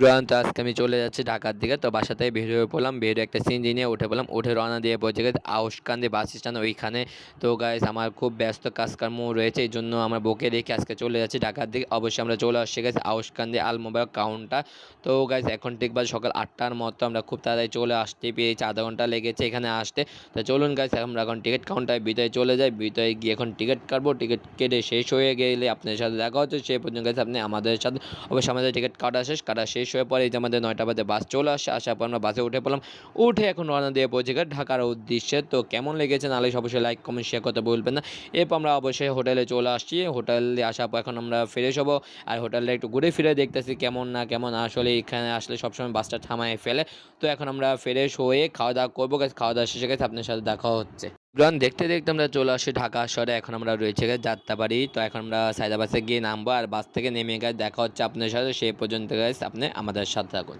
Bran তো আজকে আমি চলে যাচ্ছি ঢাকার দিকে, তো বাসা থেকে বের হয়ে পড়লাম, বের একটা সিনজি নিয়ে উঠে পড়লাম, উঠে রওনা দিয়ে পৌঁছে গেছে আউসকান্দি বাস স্ট্যান্ড ওইখানে। তো গাইস আমার খুব ব্যস্ত কাজকর্ম রয়েছে, এই জন্য আমরা বকে রেখে আজকে চলে যাচ্ছি ঢাকার দিকে। অবশ্যই আমরা চলে আসছি গেছি আউসকান্দি আল মোবাইল কাউন্টার। তো গাইস এখন ঠিক বাজে সকাল আটটার মতো, আমরা খুব তাড়াতাড়ি চলে আসতে পেরেছি, আধা ঘণ্টা লেগেছে এখানে আসতে। তো চলুন গাইস আমরা এখন টিকিট কাউন্টারে ভিতরে চলে যাই, ভিতরে গিয়ে এখন টিকিট কাটবো টিকিট কেটে শেষ হয়ে গেলে আপনাদের সাথে দেখা হচ্ছে সেই পর্যন্ত গাইস আপনি আমাদের সাথে, অবশ্যই আমাদের টিকিট কাটা শেষ কাটা শেষ হয়ে পরে এই যে আমাদের নয়টা বাজে বাস চলে আসে, আসার পর আমরা বাসে উঠে পড়লাম। উঠে এখন রওনা দিয়ে পৌঁছে গেছে ঢাকার উদ্দেশ্যে। তো কেমন লেগেছে নাহলে অবশ্যই লাইক কমেন্ট শেয়ার করতে বলবেন না। এরপর আমরা অবশ্যই হোটেলে চলে আসছি। হোটেলে আসার পর এখন আমরা ফ্রেশ হব। আর হোটেলটা একটু ঘুরে ফিরে দেখতেছি কেমন না কেমন আসলে এখানে আসলে সবসময় বাসটা থামায় ফেলে। তো এখন আমরা ফ্রেশ হয়ে খাওয়া দাওয়া করব। গেছে খাওয়া দাওয়া শেষে গেছে আপনার সাথে দেখা হচ্ছে। ব্রান দেখতে দেখতে আমরা চলে আসি ঢাকা শহরে, এখন আমরা রয়েছে যাত্রাবাড়ি। তো এখন আমরা সাইদাবাসে গিয়ে নামবো আর বাস থেকে নেমে গেছে দেখা হচ্ছে আপনার সাথে। সেই পর্যন্ত গেছে আপনি আমাদের সাথে থাকুন।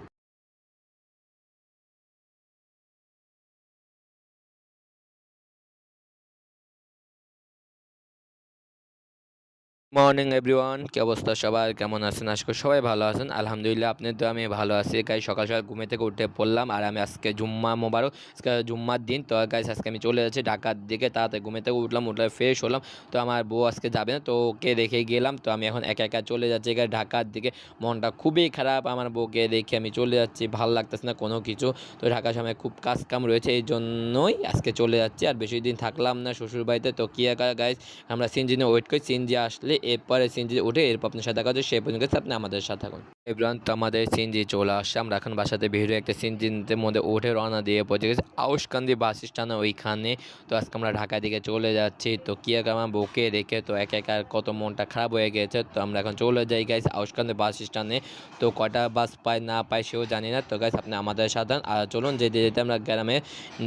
মর্নিং এভরিওয়ান কি অবস্থা সবার? কেমন আছেন? আজকে সবাই ভালো আছেন। আলহামদুলিল্লাহ, আপনি তো আমি ভালো আছি। গাই সকাল সকাল ঘুমে থেকে উঠে পড়লাম আর আমি আজকে জুম্মা মোবারক, আজকে জুম্মার দিন। তো গাইস আজকে আমি চলে যাচ্ছি ঢাকার দিকে। তাড়াতাড়ি ঘুমে থেকে উঠলাম উঠলে ফ্রেশ হলাম। তো আমার বউ আজকে যাবে না, তো ওকে রেখে গেলাম। তো আমি এখন একা একা চলে যাচ্ছি গাই ঢাকার দিকে। মনটা খুবই খারাপ, আমার বউকে রেখে আমি চলে যাচ্ছি। ভালো লাগতেছে না কোনো কিছু। তো ঢাকার সময় খুব কাজ কাম রয়েছে, এই জন্যই আজকে চলে যাচ্ছি। আর বেশি দিন থাকলাম না শ্বশুর বাড়িতে তো কী একা গাইস আমরা সিনজিনে ওয়েট করি। সিনজি আসলে এরপরে সিনজি উঠে এরপর আপনার সাথে দেখা হচ্ছে সেই পর্যন্ত আপনি আমাদের সাথে থাকুন। তো আমাদের সিনজি চলে আসছে আমরা এখন বাসাতে হয়ে একটা সিনজিনের মধ্যে উঠে রওনা দিয়ে পৌঁছে গেছি। আউসকান্দি বাস স্ট্যান্ড ওইখানে। তো আজকে আমরা ঢাকা দিকে চলে যাচ্ছি। তো কি এক আমার বউকে রেখে তো এক একা কত মনটা খারাপ হয়ে গেছে। তো আমরা এখন চলে যাই গাইস আউসকান্দি বাস স্ট্যান্ডে। তো কটা বাস পাই না পাই সেও জানি না। তো গাইস আপনি আমাদের সাধারণ আর চলুন যেতে যেতে আমরা গ্রামে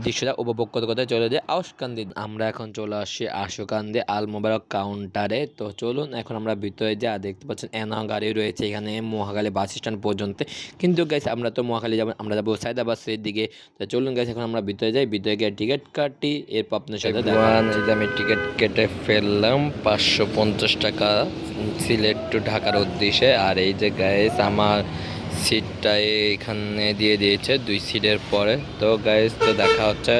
দৃশ্যটা উপভোগ করতে করতে চলে যাই আউসকান্দি আমরা এখন চলে আসছি আশুকান্দি আল মোবারক কাউন্টারে তো চলুন এখন আমরা ভিতরে যা দেখতে পাচ্ছেন এনা গাড়ি রয়েছে এখানে। মহাখালী বাস স্ট্যান্ড পর্যন্ত। কিন্তু গাইস আমরা তো মহাখালী যাব আমরা যাব সায়দাবাসের দিকে। তো চলুন গাইস এখন আমরা ভিতরে যাই। ভিতরে গিয়ে টিকিট কাটি, এরপর আপনার সাথে আমি টিকিট কেটে ফেললাম, পাঁচশো পঞ্চাশ টাকা সিলেট টু ঢাকার উদ্দেশ্যে। আর এই যে গাইস আমার সিটটা এখানে দিয়ে দিয়েছে, দুই সিটের পরে। তো গাইস তো দেখা হচ্ছে,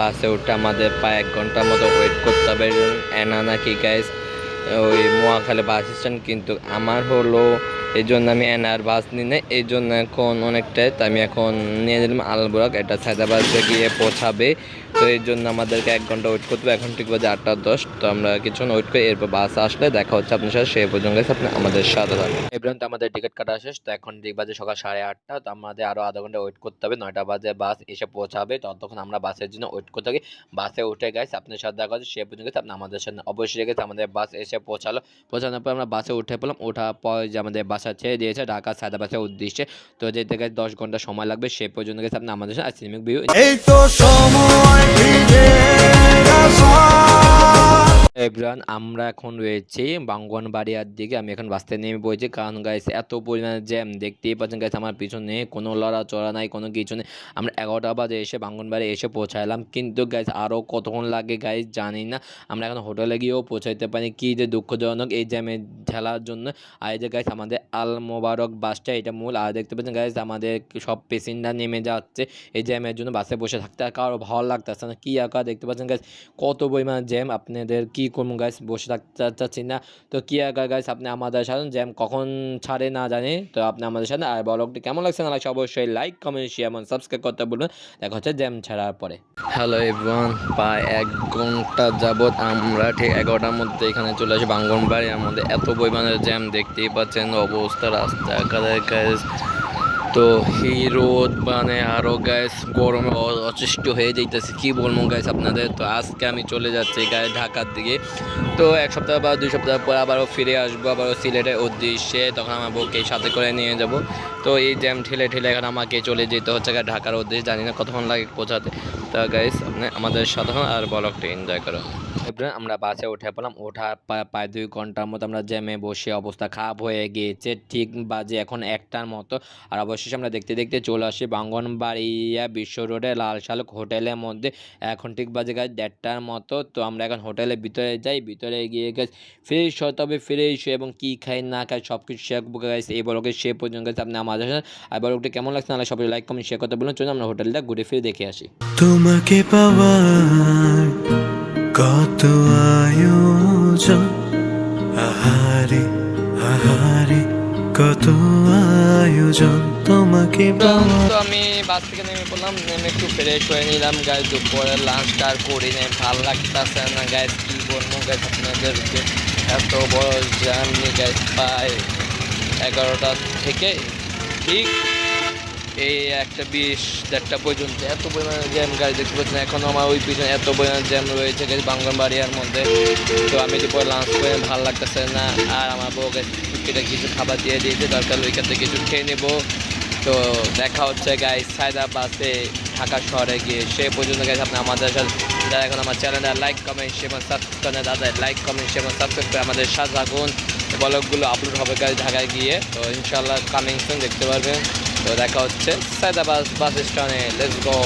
বাসে উঠে আমাদের প্রায় এক ঘণ্টার মতো ওয়েট করতে হবে। এনা নাকি গাইস ওই মহাখালী বাস স্ট্যান্ড, কিন্তু আমার হলো এই জন্য আমি এনআর বাস নিই না এই জন্য এখন অনেকটাই তো আমি এখন নিয়ে নিলাম আলবরাক এটা সায়দাবাদে গিয়ে পৌঁছাবে। তো এই জন্য আমাদেরকে এক ঘণ্টা ওয়েট করতে হবে, এখন ঠিক বাজে আটটা দশ, তো আমরা কিছুক্ষণ ওয়েট করি এরপর বাস আসলে দেখা হচ্ছে আপনার সাথে, সেই পর্যন্ত আপনি আমাদের সাথে থাকবেন এই পর্যন্ত আমাদের টিকিট কাটা শেষ, তো এখন ঠিক বাজে সকাল সাড়ে আটটা, তো আমাদের আরও আধা ঘণ্টা ওয়েট করতে হবে, নয়টা বাজে বাস এসে পৌঁছাবে ততক্ষণ আমরা বাসের জন্য ওয়েট করতে থাকি। বাসে উঠে গেছে আপনার সাথে দেখা হচ্ছে সে পর্যন্ত আপনি আমাদের সাথে অবশ্যই গেছে, আমাদের বাস এসে পৌঁছালো। পৌঁছানোর পর আমরা বাসে উঠে পেলাম ওঠার পর যে আমাদের বাসা ছেড়ে দিয়েছে, ঢাকা সায়দাবাসের উদ্দেশ্যে তো যেতে গেছে দশ ঘণ্টা সময় লাগবে, সে পর্যন্ত গেছে আপনি আমাদের সাথে সিনেমিক ভিউ এই তো সময়। এভরান আমরা এখন রয়েছি বাঙ্গনবাড়িয়ার দিকে। আমি এখন বাসতে নেমে পড়েছি। কারণ গাইস এত পরিমাণে জ্যাম দেখতেই পাচ্ছেন গাইস আমার পিছনে কোনো লড়াচড়া নাই, কোনো কিছু নেই। আমরা এগারোটা বাজে এসে বাঙ্গনবাড়ি এসে পৌঁছাইলাম কিন্তু গাইস আরও কতক্ষণ লাগে গাইস জানি না। আমরা এখন হোটেলে গিয়েও পৌঁছাইতে পারি কি যে দুঃখজনক এই জ্যামে ঠেলার জন্য। আর যে গাইস আমাদের আল মোবারক বাসটা এটা মূল। আর দেখতে পাচ্ছেন গাইস আমাদের সব পেসেন্টার নেমে যাচ্ছে এই জ্যামের জন্য। বাসে বসে থাকতে আর কারও ভালো লাগতেছে না। কী আঁকা দেখতে পাচ্ছেন গাইস কত পরিমাণ জ্যাম আপনাদের কি করব গাইস বসে থাকতে চাচ্ছি না। তো কি আঁকা গাইস আপনি আমাদের সাথে জ্যাম কখন ছাড়ে না জানি, তো আপনি আমাদের সাথে, আর ব্লগটি কেমন লাগছে না লাগছে অবশ্যই লাইক কমেন্ট শেয়ার এবং সাবস্ক্রাইব করতে বলুন দেখা হচ্ছে জ্যাম ছাড়ার পরে। হ্যালো এভরিওয়ান প্রায় এক ঘণ্টা যাবৎ আমরা ঠিক এগারোটার মধ্যে এখানে চলে আসি বাঙ্গনবাড়ির আমাদের এত পরিমাণের জ্যাম দেখতেই পাচ্ছেন, অবস্থা রাস্তাঘাটের গাইস তো এই রোদ মানে আরও গ্যাস গরমে অচেষ্ট হয়ে যাইতেছে, কি বলব গ্যাস আপনাদের? তো আজকে আমি চলে যাচ্ছি গায়ে ঢাকার দিকে। তো এক সপ্তাহ বা দুই সপ্তাহ পর আবারও ফিরে আসব, আবারও সিলেটের উদ্দেশ্যে, তখন আমার বউকে সাথে করে নিয়ে যাব। তো এই জ্যাম ঠেলে ঠেলে এখন আমাকে চলে যেতে হচ্ছে ঢাকার উদ্দেশ্যে, জানি না কতক্ষণ লাগে পৌঁছাতে। তো গাইস আপনি আমাদের হন আর ব্লগটা এনজয় করো এরপরে আমরা বাসে উঠে পড়লাম। ওঠার প্রায় দুই ঘণ্টার মতো আমরা জ্যামে বসে অবস্থা খারাপ হয়ে গিয়েছে। ঠিক বাজে এখন একটার মতো। আর অবশেষে আমরা দেখতে দেখতে চলে আসি বাঙ্গনবাড়িয়া বিশ্ব রোডে লাল শালুক হোটেলের মধ্যে। এখন ঠিক বাজে গাছ দেড়টার মতো। তো আমরা এখন হোটেলের ভিতরে যাই, ভিতরে গিয়ে গাছ ফ্রেশ হতে হবে ফ্রেশ এবং কী খাই, না খাই সব কিছু শেয়ার গাইস এই বলকে সে পর্যন্ত গেছে আপনি আমাদের সাথে। আর বলকটি কেমন লাগছে না সবাই লাইক কমেন্ট শেয়ার করতে বলুন চলুন আমরা হোটেলটা ঘুরে ফিরে দেখে আসি। তোমাকে পাওয়ার কত আয়োজন আহারে আহারে কত আয়োজন তোমাকে তো আমি বাস থেকে নেমে পড়লাম, নেমে একটু ফ্রেশ হয়ে নিলাম গাছ দুপুরে লাঞ্চটা আর করি নাই ভালো লাগতেছে না গাছ কি বলব গাছ আপনাদেরকে? এত বড় জার্নি গাছ প্রায় এগারোটা থেকে ঠিক এই একটা বিশ দেড়টা পর্যন্ত। এত পরিমাণে জ্যাম গাড়ি দেখতে পাচ্ছেন এখনও আমার ওই পিছনে এত পরিমাণে জ্যাম রয়েছে গাছ বাঙ্গনবাড়িয়ার মধ্যে। তো আমি পরে লাঞ্চ করে ভালো লাগতেছে না, আর আমার বউকে গাছ টুকিটা কিছু খাবার দিয়ে দিয়েছে, দরকার ওইখান থেকে কিছু খেয়ে নেব। তো দেখা হচ্ছে গাইস সায়দা বাসে ঢাকা শহরে গিয়ে। সে পর্যন্ত গাইস আপনি আমাদের সাথে যারা এখন আমার চ্যানেলটা লাইক কমেন্ট এবং সাবস্ক্রাইব করেন দাদা লাইক কমেন্ট এবং সাবস্ক্রাইব করে আমাদের সাথে থাকুন। ব্লগগুলো আপলোড হবে গাইস ঢাকায় গিয়ে। তো ইনশাল্লাহ কামিং সুন দেখতে পারবেন। তো দেখা হচ্ছে সায়দা বাস বাস স্ট্যান্ডে লেটস গো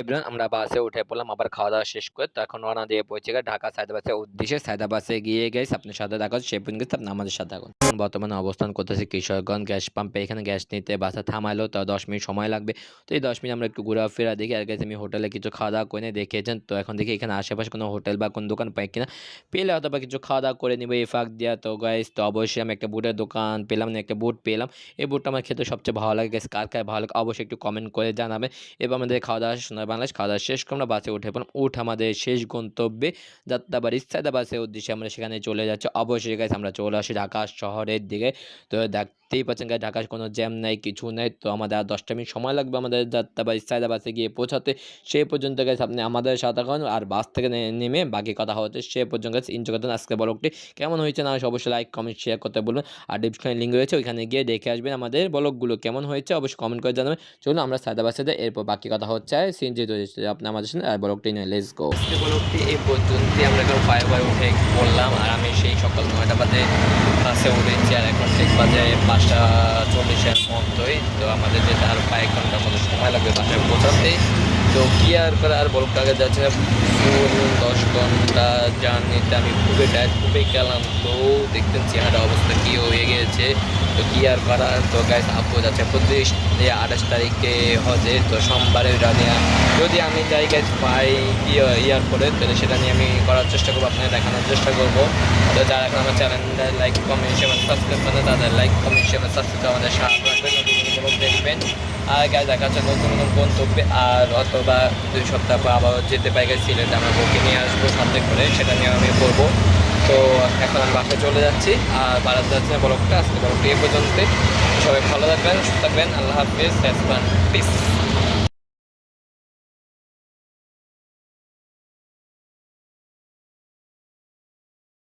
এবার আমরা বাসে উঠে পড়লাম, আবার খাওয়া দাওয়া শেষ করে তো এখন রওনা দিয়ে পৌঁছে গেছে ঢাকা সায়দা বাসের উদ্দেশ্যে। সায়দা বাসে গিয়ে গেছে, আপনার সাথে দেখা হচ্ছে সেই পর্যন্ত আপনি আমাদের সাথে থাকুন বর্তমানে অবস্থান করতেছি কিশোরগঞ্জ গ্যাস পাম্পে, এখানে গ্যাস নিতে বাসা থামাইলো, তো দশ মিনিট সময় লাগবে। তো এই দশ মিনিট আমরা একটু ঘোরাফেরা দেখি, আর গেছে আমি হোটেলে কিছু খাওয়া দাওয়া করে নিয়ে, দেখিয়েছেন, তো এখন দেখি এখানে আশেপাশে কোনো হোটেল বা কোনো দোকান পাই কিনা। পেলে হয়তো বা কিছু খাওয়া দাওয়া করে নিবো, এই ফাঁক দেওয়া তো গাইস তো অবশ্যই আমি একটা বুটের দোকান পেলাম না একটা বুট পেলাম। এই বুটটা আমার খেতে সবচেয়ে ভালো লাগে গ্যাস কার খায় ভালো লাগে, অবশ্যই একটু কমেন্ট করে জানাবে এবার আমাদের খাওয়া দাওয়া সোনার বাংলাদেশ খাওয়া দাওয়া শেষ করে আমরা বাসে উঠে পড়লাম। উঠ আমাদের শেষ গন্তব্যে যাত্রাবাড়ি সাদা বাসের উদ্দেশ্যে আমরা সেখানে চলে যাচ্ছি। অবশেষে গাছ আমরা চলে আসি ঢাকা শহরের দিকে। তো দেখতেই পাচ্ছেন গাইস ঢাকার কোনো জ্যাম নাই, কিছু নাই। তো আমাদের আর দশটা মিনিট সময় লাগবে আমাদের যাত্রাবাড়ি সাদা বাসে গিয়ে পৌঁছাতে। সেই পর্যন্ত গাইস আপনি আমাদের সাথে থাকুন আর বাস থেকে নেমে বাকি কথা হচ্ছে সে পর্যন্ত গাইস এনজয় করতেন আজকে ব্লগটি কেমন হয়েছে না অবশ্যই লাইক কমেন্ট শেয়ার করতে বলবেন আর ডিসক্রিপশনে লিঙ্ক রয়েছে, ওইখানে গিয়ে দেখে আসবেন আমাদের ব্লগগুলো কেমন হয়েছে, অবশ্যই কমেন্ট করে জানাবেন। চলুন আমরা সাদা বাসে যাই, এরপর বাকি কথা হচ্ছে সিনজি রয়েছে আপনি আমাদের সাথে, আর ব্লগটি নিয়ে লেটস গো ব্লগটি এই পর্যন্তই, আমরা এখন ফাইভ বাই উঠে বললাম আর আমি সেই সকাল নয়টা বাজে বাসে উঠেছি, আর এখন ঠিক বাজে পাঁচটা চল্লিশের মতোই তো আমাদের যেতে আর কয়েক ঘণ্টার মতো সময় লাগবে বাসায় পৌঁছাতে তো কি আর করে, আর বলক আগে যাচ্ছে ফুল দশ ঘণ্টা জার্নিতে আমি খুবই টায়ার্ড খুবই গেলাম। তো দেখতেন চেহারা অবস্থা কি হয়ে গিয়েছে তো কি আর করার তো গাইস আপু যাচ্ছে পঁচিশ আঠাশ তারিখে হজে। তো সোমবারে ওইটা যদি আমি যাই গাইস পাই ইয়ে- ইয়ার পরে তাহলে সেটা নিয়ে আমি করার চেষ্টা করব, আপনাদের দেখানোর চেষ্টা করব। তো যারা এখন আমার চ্যানেলটা লাইক কমেন্ট এবং সাবস্ক্রাইব করেন, তাদের লাইক কমেন্ট এবং সাবস্ক্রাইব আমাদের সাহায্য রাখবেন দেখবেন। আর গাছ দেখা যাচ্ছে নতুন নতুন গন্তব্যে, আর অথবা দুই সপ্তাহ পর আবার যেতে পাই গেছে সিলেটে আমরা বউকে নিয়ে আসব সাথে করে, সেটা নিয়ে আমি করব তো এখন আমি বাসায় চলে যাচ্ছি, আর বাড়াতে যাচ্ছে না ব্লগটা, আজকে ব্লগটি এ পর্যন্ত সবাই ভালো থাকবেন, সুস্থ থাকবেন, আল্লাহ হাফিজ পিস